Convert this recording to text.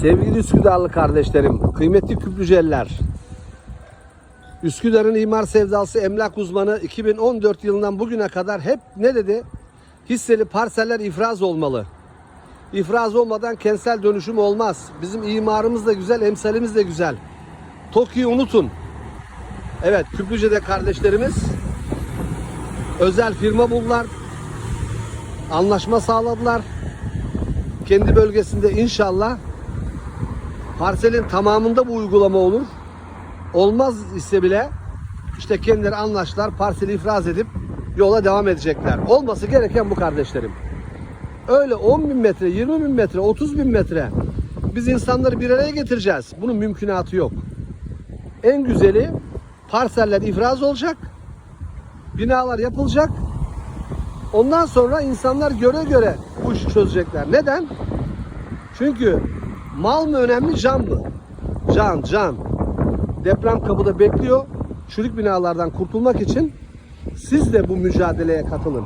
Sevgili Üsküdarlı kardeşlerim, kıymetli Küplüceller. Üsküdar'ın imar sevdası emlak uzmanı 2014 yılından bugüne kadar hep ne dedi? Hisseli parseller ifraz olmalı. İfraz olmadan kentsel dönüşüm olmaz. Bizim imarımız da güzel, emsalimiz de güzel. TOKİ'yi unutun. Evet, Küplüce'de kardeşlerimiz özel firma buldular. Anlaşma sağladılar. Kendi bölgesinde inşallah parselin tamamında bu uygulama olur. Olmaz ise bile işte kendileri anlaştılar. Parseli ifraz edip yola devam edecekler. Olması gereken bu kardeşlerim. Öyle 10 bin metre, 20 bin metre, 30 bin metre biz insanları bir araya getireceğiz. Bunun mümkünatı yok. En güzeli parseller ifraz olacak. Binalar yapılacak. Ondan sonra insanlar göre göre bu işi çözecekler. Neden? Çünkü mal mı önemli, can mı? Can, can. Deprem kapıda bekliyor. Çürük binalardan kurtulmak için siz de bu mücadeleye katılın.